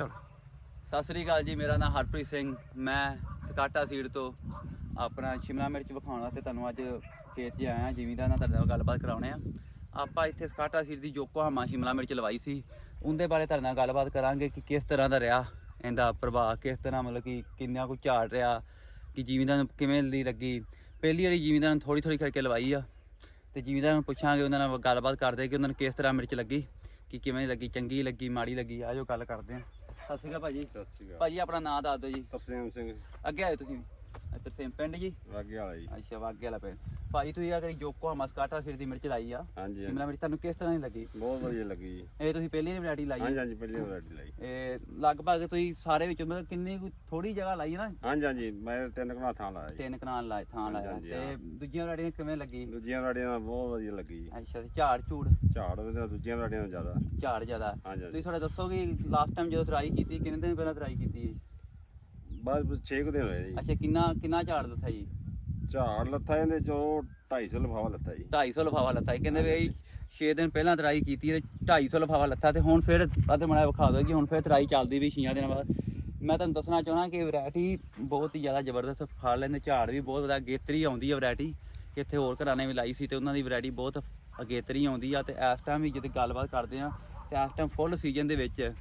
ਚਲੋ। ਸਤਿ ਸ੍ਰੀ ਅਕਾਲ ਜੀ, ਮੇਰਾ ਨਾਮ ਹਰਪ੍ਰੀਤ ਸਿੰਘ। ਮੈਂ ਸਕਾਟਾ ਸੀਡ ਤੋਂ ਆਪਣਾ ਸ਼ਿਮਲਾ ਮਿਰਚ ਵਿਖਾਉਣ ਵਾਸਤੇ ਤੁਹਾਨੂੰ ਅੱਜ ਖੇਤ 'ਚ ਆਇਆ, ਜ਼ਿਮੀਦਾਰ ਨਾਲ ਤੁਹਾਡੇ ਨਾਲ ਗੱਲਬਾਤ ਕਰਾਉਣੇ ਆ। ਆਪਾਂ ਇੱਥੇ ਸਕਾਟਾ ਸੀਡ ਦੀ ਯੋਕੋਹਾਮਾ ਸ਼ਿਮਲਾ ਮਿਰਚ ਲਵਾਈ ਸੀ। ਉਹਦੇ ਬਾਰੇ ਤੁਹਾਡੇ ਨਾਲ ਗੱਲਬਾਤ ਕਰਾਂਗੇ ਕਿ ਕਿਸ ਤਰ੍ਹਾਂ ਦਾ ਰਿਹਾ ਇਹਦਾ ਪ੍ਰਭਾਵ, ਕਿਸ ਤਰ੍ਹਾਂ ਮਤਲਬ ਕਿ ਕਿੰਨਾ ਕੁ ਝਾੜ ਰਿਹਾ, ਕਿ ਜਿਮੀਦਾਰ ਨੂੰ ਕਿਵੇਂ ਦੀ ਲੱਗੀ। ਪਹਿਲੀ ਵਾਰੀ ਜ਼ਿਮੀਦਾਰ ਨੂੰ ਥੋੜੀ ਥੋੜੀ ਕਰਕੇ ਲਵਾਈ ਆ। ਤੇ ਜ਼ਿਮੀਂਦਾਰ ਨੂੰ ਪੁੱਛਾਂਗੇ ਉਹਨਾਂ ਨਾਲ ਗੱਲਬਾਤ ਕਰਦੇ ਕਿ ਉਹਨਾਂ ਨੂੰ ਕਿਸ ਤਰ੍ਹਾਂ ਮਿਰਚ ਲੱਗੀ, ਕਿ ਕਿਵੇਂ ਲੱਗੀ, ਚੰਗੀ ਲੱਗੀ, ਮਾੜੀ ਲੱਗੀ ਆਜੋ ਗੱਲ ਕਰਦੇ ਆ। ਸਤਿ ਸ਼੍ਰੀ ਅਕਾਲ ਭਾਜੀ। ਸਤਿ ਸ਼੍ਰੀ ਅਕਾਲ। ਭਾਜੀ ਆਪਣਾ ਨਾਮ ਦੱਸ ਦਿਓ ਜੀ। ਤਰਸੇਮ ਸਿੰਘ। ਅੱਗੇ ਆਏ ਤੁਸੀਂ। ਇੱਧਰ ਸੇਮ ਪਿੰਡ ਜੀ। ਵਾਗੇ ਵਾਲਾ ਜੀ। ਅੱਛਾ ਵਾਗੇ ਵਾਲਾ ਪਿੰਡ। ਭਾਜੀ ਤੁਸੀਂ ਆ ਜਿਹੜੀ ਜੋਕੋ ਮਸਕਾਟਾ ਫਿਰ ਦੀ ਮਿਰਚ ਲਾਈ ਆ। ਹਾਂਜੀ ਸ਼ਿਮਲਾ ਮਿਰਚ ਤੁਹਾਨੂੰ ਕਿਸ ਤਰ੍ਹਾਂ ਦੀ ਲੱਗੀ? ਬਹੁਤ ਵਧੀਆ ਲੱਗੀ ਜੀ। ਇਹ ਤੁਸੀਂ ਪਹਿਲੀ ਵਾਰੀ ਵੈਰਾਈਟੀ ਲਾਈ ਹਾਂਜੀ ਹੈ? ਹਾਂਜੀ ਪਹਿਲੀ ਵੈਰਾਈਟੀ ਲਾਈ। ਇਹ ਲਗਭਗ ਤੁਸੀਂ ਸਾਰੇ ਵਿੱਚੋਂ ਮਤਲਬ ਕਿੰਨੀ ਕੁ ਥੋੜੀ ਜਗ੍ਹਾ ਲਾਈ ਹੈ ਨਾ? ਹਾਂਜੀ ਹਾਂਜੀ ਮੈਂ ਤਿੰਨ ਕਨਾ ਥਾਂ ਲਾਇਆ ਜੀ। ਤਿੰਨ ਕਨਾਲ ਲਾਏ ਥਾਂ ਲਾਇਆ। ਹਾਂਜੀ, ਤੇ। ਦੂਜੀਆਂ ਵੈਰਾਈਟੀਆਂ ਕਿਵੇਂ ਲੱਗੀ? ਦੂਜੀਆਂ ਵੈਰਾਈਟੀਆਂ ਨਾਲ ਬਹੁਤ ਵਧੀਆ ਲੱਗੀ ਜੀ। ਅੱਛਾ ਤੇ ਝਾੜ ਝੂੜ? ਝਾੜ ਉਹਦੇ ਨਾਲ ਦੂਜੀਆਂ ਵੈਰਾਈਟੀਆਂ ਨਾਲ ਜ਼ਿਆਦਾ। ਝਾੜ ਜ਼ਿਆਦਾ। ਹਾਂਜੀ ਤੁਸੀਂ ਹਾਂਜੀ ਥੋੜਾ ਦੱਸੋਗੇ ਲਾਸਟ ਟਾਈਮ ਜਦੋਂ ਟਰਾਈ ਕੀਤੀ ਕਿੰਨੇ ਦਿਨ ਪਹਿਲਾਂ ਟਰਾਈ ਕੀਤੀ? ਹੈ ਬਸ 6 ਕੁ ਦਿਨ ਹੋਏ ਜੀ। ਅੱਛਾ ਕਿੰਨਾ ਕਿੰਨਾ ਝਾੜ ਲੱਥਾ ਜੀ? ਝਾੜ ਲੱਥਾ ਇਹਦੇ ਚੋਂ 250 ਲਫਾਵਾ ਲੱਥਾ ਜੀ। 250 ਲਫਾਵਾ ਲੱਥਾ ਸੀ ਕਹਿੰਦੇ ਵੀ 6 ਦਿਨ ਪਹਿਲਾਂ ਤਰਾਈ ਕੀਤੀ ਤੇ 250 ਲਫਾਵਾ ਲੱਥਾ ਤੇ ਹੁਣ ਫਿਰ ਅੱਧ ਮਣਾ ਵਿਖਾ ਦੋ ਕਿ ਹੁਣ ਫਿਰ ਤਰਾਈ ਚੱਲਦੀ ਵੀ 6 ਦਿਨਾਂ ਬਾਅਦ। ਮੈਂ ਤੁਹਾਨੂੰ ਦੱਸਣਾ ਚਾਹਣਾ ਕਿ ਵੈਰਾਈਟੀ ਬਹੁਤ ਹੀ ਜ਼ਿਆਦਾ ਜ਼ਬਰਦਸਤ ਫਲ ਲੈਂਦੇ ਝਾੜ ਵੀ ਬਹੁਤ ਜ਼ਿਆਦਾ ਗੇਤਰੀ ਆਉਂਦੀ ਹੈ ਵੈਰਾਈਟੀ ਇੱਥੇ ਹੋਰ ਘਰਾਂ ਨੇ ਵੀ ਲਾਈ ਸੀ ਤੇ ਉਹਨਾਂ ਦੀ ਵੈਰਾਈਟੀ ਬਹੁਤ ਅਗੇਤਰੀ ਆਉਂਦੀ ਆ ਤੇ ਇਸ ਟਾਈਮ ਵੀ ਜਦੋਂ ਗੱਲਬਾਤ ਕਰਦੇ ਆ, ਤੇ ਇਸ ਟਾਈਮ ਫੁੱਲ ਸੀਜ਼ਨ ਦੇ ਵਿੱਚ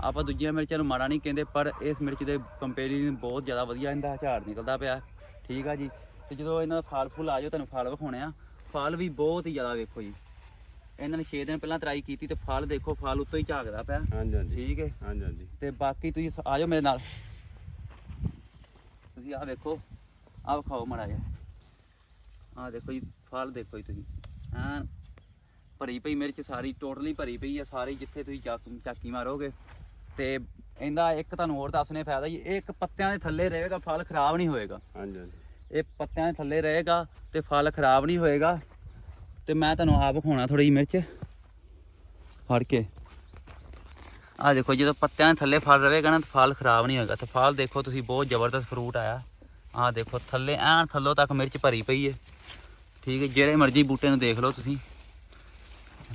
ਆਪਾਂ ਦੂਜੀਆਂ ਮਿਰਚਾਂ ਨੂੰ ਮਾੜਾ ਨਹੀਂ ਕਹਿੰਦੇ, ਪਰ ਇਸ ਮਿਰਚ ਦੇ ਕੰਪੈਰੀਜ਼ਨ ਬਹੁਤ ਜ਼ਿਆਦਾ ਵਧੀਆ ਇਹਦਾ ਝਾੜ ਨਿਕਲਦਾ ਪਿਆ। ਠੀਕ ਆ ਜੀ। ਤੇ ਜਦੋਂ ਇਹਨਾਂ ਦਾ ਫਲ ਫੁੱਲ ਆ ਜਾਓ ਤੁਹਾਨੂੰ ਫਲ ਵਿਖਾਉਣੇ ਆ। ਫਲ ਵੀ ਬਹੁਤ ਹੀ ਜ਼ਿਆਦਾ ਵੇਖੋ ਜੀ। ਇਹਨਾਂ ਨੇ 6 ਦਿਨ ਪਹਿਲਾਂ ਟਰਾਈ ਕੀਤੀ ਤੇ ਫਲ ਦੇਖੋ ਫਲ ਉੱਤੋਂ ਹੀ ਝਾਕਦਾ ਪਿਆ। ਹਾਂਜੀ ਹਾਂਜੀ। ਠੀਕ ਹੈ? ਹਾਂਜੀ ਹਾਂਜੀ। ਤੇ ਬਾਕੀ ਤੁਸੀਂ ਸ- ਆ ਜਾਓ ਮੇਰੇ ਨਾਲ। ਤੁਸੀਂ ਆਹ ਵੇਖੋ ਆਹ ਵਿਖਾਓ ਮਾੜਾ ਜਿਹਾ। ਆਹ ਦੇਖੋ ਜੀ ਫਲ ਦੇਖੋ ਜੀ ਤੁਸੀਂ। ਹਾਂ ਭਰੀ ਪਈ ਮਿਰਚ ਸਾਰੀ ਟੋਟਲੀ ਭਰੀ ਪਈ ਆ ਸਾਰੀ ਜਿੱਥੇ ਤੁਸੀਂ ਚੱਕ ਚਾਕੀ ਮਾਰੋਗੇ। ਤੇ ਇਹਦਾ ਇੱਕ ਤੁਹਾਨੂੰ ਹੋਰ ਦੱਸਣੇ ਫਾਇਦਾ ਜੀ ਇਹ ਇੱਕ ਪੱਤਿਆਂ ਦੇ ਥੱਲੇ ਰਹੇਗਾ ਫਲ ਖਰਾਬ ਨਹੀਂ ਹੋਏਗਾ। ਹਾਂਜੀ ਹਾਂਜੀ। ਇਹ ਪੱਤਿਆਂ ਦੇ ਥੱਲੇ ਰਹੇਗਾ ਤੇ ਫਲ ਖਰਾਬ ਨਹੀਂ ਹੋਏਗਾ। ਤੇ ਮੈਂ ਤੁਹਾਨੂੰ ਆਪ ਵਿਖਾਉਣਾ ਥੋੜੀ ਜਿਹੀ ਮਿਰਚ। ਫੜ ਕੇ। ਆ ਦੇਖੋ, ਜਦੋਂ ਪੱਤਿਆਂ ਦੇ ਥੱਲੇ ਫਲ ਰਹੇਗਾ ਨਾ, ਤਾਂ ਫਲ ਖਰਾਬ ਨਹੀਂ ਹੋਏਗਾ। ਤੇ ਫਲ ਦੇਖੋ, ਤੁਸੀਂ ਬਹੁਤ ਜ਼ਬਰਦਸਤ ਫਰੂਟ ਆਇਆ। ਆ ਦੇਖੋ, ਥੱਲੇ, ਐਨ ਥੱਲੋਂ ਤੱਕ ਮਿਰਚ ਭਰੀ ਪਈ ਹੈ ਠੀਕ ਹੈ ਜਿਹੜੇ ਮਰਜ਼ੀ ਬੂਟੇ ਨੂੰ ਦੇਖ ਲਓ ਤੁਸੀਂ।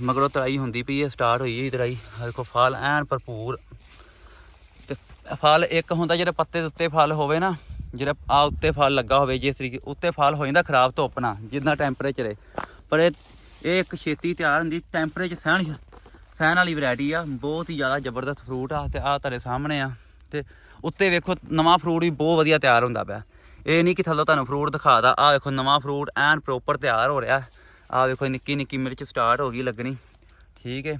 ਮਗਰੋਂ ਤਰਾਈ ਹੁੰਦੀ ਪਈ ਹੈ ਸਟਾਰਟ ਹੋਈ ਹੈ ਤਰਾਈ। ਆ ਦੇਖੋ, ਫਲ ਐਨ ਭਰਪੂਰ। ਤੇ ਫਲ ਇੱਕ ਹੁੰਦਾ, ਜਿਹੜਾ ਪੱਤੇ ਦੇ ਉੱਤੇ ਫਲ ਹੋਵੇ ਨਾ ਜਿਹੜਾ ਆ ਉੱਤੇ ਫਲ ਲੱਗਾ ਹੋਵੇ, ਜਿਸ ਤਰੀਕੇ ਉੱਤੇ ਫਲ ਹੋ ਜਾਂਦਾ ਖਰਾਬ ਧੁੱਪ ਨਾਲ, ਜਿੰਨਾ ਟੈਂਪਰੇਚਰ ਹੈ ਪਰ ਇਹ ਇਹ ਇੱਕ ਛੇਤੀ ਤਿਆਰ ਹੁੰਦੀ ਟੈਂਪਰੇਚਰ ਸਹਿਣ ਸਹਿਣ ਵਾਲੀ ਵੈਰਾਈਟੀ ਆ, ਬਹੁਤ ਹੀ ਜ਼ਿਆਦਾ ਜ਼ਬਰਦਸਤ ਫਰੂਟ ਆ, ਤੇ ਆ ਤੁਹਾਡੇ ਸਾਹਮਣੇ ਆ। ਤੇ ਉੱਤੇ ਵੇਖੋ, ਨਵਾਂ ਫਰੂਟ ਵੀ ਬਹੁਤ ਵਧੀਆ ਤਿਆਰ ਹੁੰਦਾ ਪਿਆ। ਇਹ ਨਹੀਂ ਕਿ ਥੱਲੋਂ ਤੁਹਾਨੂੰ ਫਰੂਟ ਦਿਖਾਦਾ ਆ ਵੇਖੋ ਨਵਾਂ ਫਰੂਟ ਐਨ ਪ੍ਰੋਪਰ ਤਿਆਰ ਹੋ ਰਿਹਾ। ਆ ਵੇਖੋ ਨਿੱਕੀ ਨਿੱਕੀ ਮਿਰਚ ਸਟਾਰਟ ਹੋ ਗਈ ਲੱਗਣੀ। ਠੀਕ ਹੈ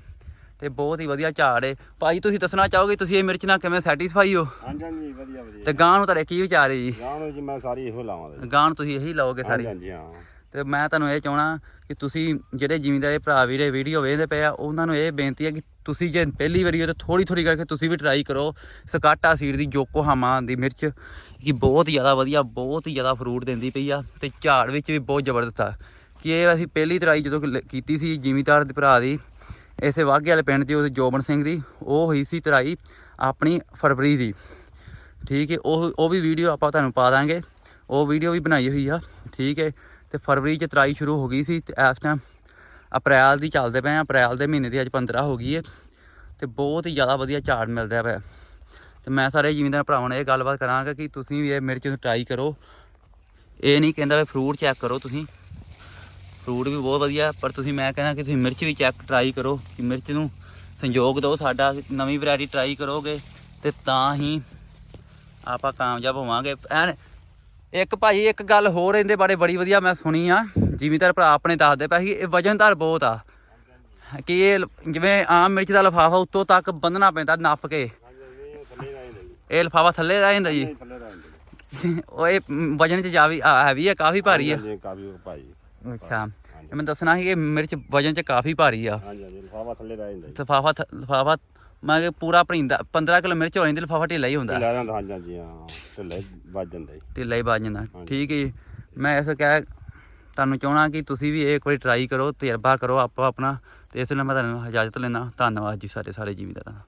ਤੇ ਬਹੁਤ ਹੀ ਵਧੀਆ ਝਾੜ ਹੈ ਭਾਈ ਤੁਸੀਂ ਦੱਸਣਾ ਚਾਹੋਗੇ ਤੁਸੀਂ ਇਹ ਮਿਰਚ ਨਾਲ ਕਿਵੇਂ ਸੈਟੀਸਫਾਈ ਹੋ? ਹਾਂਜੀ ਹਾਂਜੀ ਵਧੀਆ ਤੇ ਵਧੀਆ ਗਾਂ ਨੂੰ ਤੁਹਾਡੇ ਕੀ ਵਿਚਾਰ ਹੈ ਜੀ? ਗਾਂ ਨੂੰ ਜੀ ਮੈਂ ਸਾਰੀ ਇਹੋ ਲਾਵਾਂਗਾ ਗਾਂ ਨੂੰ ਤੁਸੀਂ ਇਹੀ ਲਾਓਗੇ ਸਾਰੀ? ਹਾਂਜੀ ਹਾਂ। ਤੇ ਮੈਂ ਤੁਹਾਨੂੰ ਇਹ ਚਾਹਣਾ ਕਿ ਤੁਸੀਂ ਜਿਹੜੇ ਜ਼ਿਮੀਂਦਾਰ ਭਰਾ ਵੀਰੇ ਵੀਡੀਓ ਵੇਖਦੇ ਪਏ ਆ ਉਹਨਾਂ ਨੂੰ ਇਹ ਬੇਨਤੀ ਹੈ ਕਿ ਤੁਸੀਂ ਜੇ ਪਹਿਲੀ ਵਾਰੀ ਹੋ ਤਾਂ ਥੋੜੀ ਥੋੜੀ ਕਰਕੇ ਤੁਸੀਂ ਵੀ ਟਰਾਈ ਕਰੋ ਸਕਾਟਾ ਸੀਡ ਦੀ ਜੋਕੋਹਾਮਾ ਦੀ ਮਿਰਚ ਕਿ ਬਹੁਤ ਜ਼ਿਆਦਾ ਵਧੀਆ ਬਹੁਤ ਹੀ ਜ਼ਿਆਦਾ ਫਰੂਟ ਦਿੰਦੀ ਪਈ ਆ ਤੇ ਝਾੜ ਵਿੱਚ ਵੀ ਬਹੁਤ ਜ਼ਬਰਦਸਤ ਆ। ਕਿ ਇਹ ਅਸੀਂ ਪਹਿਲੀ ਟਰਾਈ ਜਦੋਂ ਕੀਤੀ ਸੀ ਜ਼ਿਮੀਂਦਾਰ ਦੇ ਭਰਾ ਦੀ ਇਸੇ ਵਾਘੇ ਵਾਲੇ ਪਿੰਡ ਦੀ, ਉਹਦੇ ਜੋਬਨ ਸਿੰਘ ਦੀ, ਉਹ ਹੋਈ ਸੀ ਤਰਾਈ ਆਪਣੀ ਫਰਵਰੀ ਦੀ। ਠੀਕ ਹੈ ਉਹ ਉਹ ਵੀ ਵੀਡੀਓ ਆਪਾਂ ਤੁਹਾਨੂੰ ਪਾ ਦਾਂਗੇ। ਉਹ ਵੀਡੀਓ ਵੀ ਬਣਾਈ ਹੋਈ ਆ, ਠੀਕ ਹੈ ਤੇ ਫਰਵਰੀ ਚ ਤਰਾਈ ਸ਼ੁਰੂ ਹੋ ਗਈ ਸੀ ਤੇ ਇਸ ਟਾਈਮ ਅਪ੍ਰੈਲ ਦੀ ਚੱਲਦੇ ਪਏ ਆ, ਅਪ੍ਰੈਲ ਦੇ ਮਹੀਨੇ ਦੀ ਅੱਜ 15 ਹੋ ਗਈ ਹੈ ਤੇ ਬਹੁਤ ਹੀ ਜ਼ਿਆਦਾ ਵਧੀਆ ਝਾੜ ਮਿਲਦਾ ਪਿਆ। ਤੇ ਮੈਂ ਸਾਰੇ ਜ਼ਿਮੀਂਦਾਰ ਭਰਾਵਾਂ ਨਾਲ ਇਹ ਗੱਲਬਾਤ ਕਰਾਂਗਾ ਕਿ ਤੁਸੀਂ ਵੀ ਇਹ ਮਿਰਚ ਨੂੰ ਟਰਾਈ ਕਰੋ। ਇਹ ਨਹੀਂ ਕਹਿੰਦਾ ਫਰੂਟ ਚੈੱਕ ਕਰੋ ਤੁਸੀਂ। ਫਰੂਟ ਵੀ ਬਹੁਤ ਵਧੀਆ ਪਰ ਤੁਸੀਂ ਮੈਂ ਕਹਿੰਦਾ ਕਿ ਤੁਸੀਂ ਮਿਰਚ ਵੀ ਚੈੱਕ ਟਰਾਈ ਕਰੋ ਕਿ ਮਿਰਚ ਨੂੰ ਸੰਯੋਗ ਦਿਓ ਸਾਡਾ ਨਵੀਂ ਵੈਰਾਈਟੀ ਟਰਾਈ ਕਰੋਗੇ ਤੇ ਤਾਂ ਹੀ ਆਪਾਂ ਕਾਮਯਾਬ ਹੋਵਾਂਗੇ। ਐਨ ਇੱਕ ਭਾਈ ਇੱਕ ਗੱਲ ਹੋਰ ਇਹਦੇ ਬਾਰੇ ਬੜੀ ਵਧੀਆ ਮੈਂ ਸੁਣੀ ਆ ਜ਼ਿਮੀਦਾਰ ਭਰਾ ਆਪਣੇ ਦੱਸਦੇ ਪਏ ਸੀ ਇਹ ਵਜਨਦਾਰ ਬਹੁਤ ਆ। ਕਿ ਇਹ ਜਿਵੇਂ ਆਮ ਮਿਰਚ ਦਾ ਲਫਾਫਾ ਉੱਤੋਂ ਤੱਕ ਬੰਨਣਾ ਪੈਂਦਾ ਨੱਪ ਕੇ। ਇਹ ਜੀ ਲਫਾਫਾ ਥੱਲੇ ਰਹਿ ਜਾਂਦਾ ਜੀ। ਜੀ। ਉਹ ਇਹ ਵਜਨ ਚ ਜਾਵੀ ਹੈਵੀ ਆ ਕਾਫੀ ਭਾਰੀ ਆ। ਕਾਫੀ ਭਾਈ ਅੱਛਾ। ਇਹ ਮੈਂ ਦੱਸਣਾ ਸੀ ਕਿ ਮਿਰਚ ਵਜਨ ਚ ਕਾਫੀ ਭਾਰੀ ਆ। ਹਾਂਜੀ ਹਾਂਜੀ ਲਫਾਵਾ ਥੱਲੇ ਰਹਿ ਜਾਂਦਾ ਲਫਾਫਾ ਲਫਾਫਾ ਮੈਂ ਕਿ ਪੂਰਾ ਭਰਿੰਦਾ 15 ਕਿਲੋ ਮਿਰਚ ਹੋ ਜਾਂਦੀ ਲਫਾਫਾ ਢਿੱਲਾ ਹੀ ਹੁੰਦਾ। ਲੈ ਜਾਂਦਾ ਹਾਂਜੀ ਹਾਂਜੀ ਹਾਂ ਢਿੱਲੇ ਵੱਜ ਜਾਂਦਾ ਜੀ। ਢਿੱਲਾ ਹੀ ਵੱਜ ਜਾਂਦਾ। ਠੀਕ ਹੈ ਜੀ। ਮੈਂ ਇਸ ਕਹਿ ਤੁਹਾਨੂੰ ਚਾਹਣਾ ਕਿ ਤੁਸੀਂ ਵੀ ਇਹ ਇੱਕ ਵਾਰੀ ਟਰਾਈ ਕਰੋ ਤਜਰਬਾ ਕਰੋ ਆਪੋ ਆਪਣਾ ਤੇ ਇਸ ਲਈ ਮੈਂ ਤੁਹਾਨੂੰ ਇਜਾਜ਼ਤ ਲੈਣਾ ਧੰਨਵਾਦ ਜੀ ਸਾਰੇ ਸਾਰੇ ਜੀਵੀਦਾਰਾਂ ਦਾ।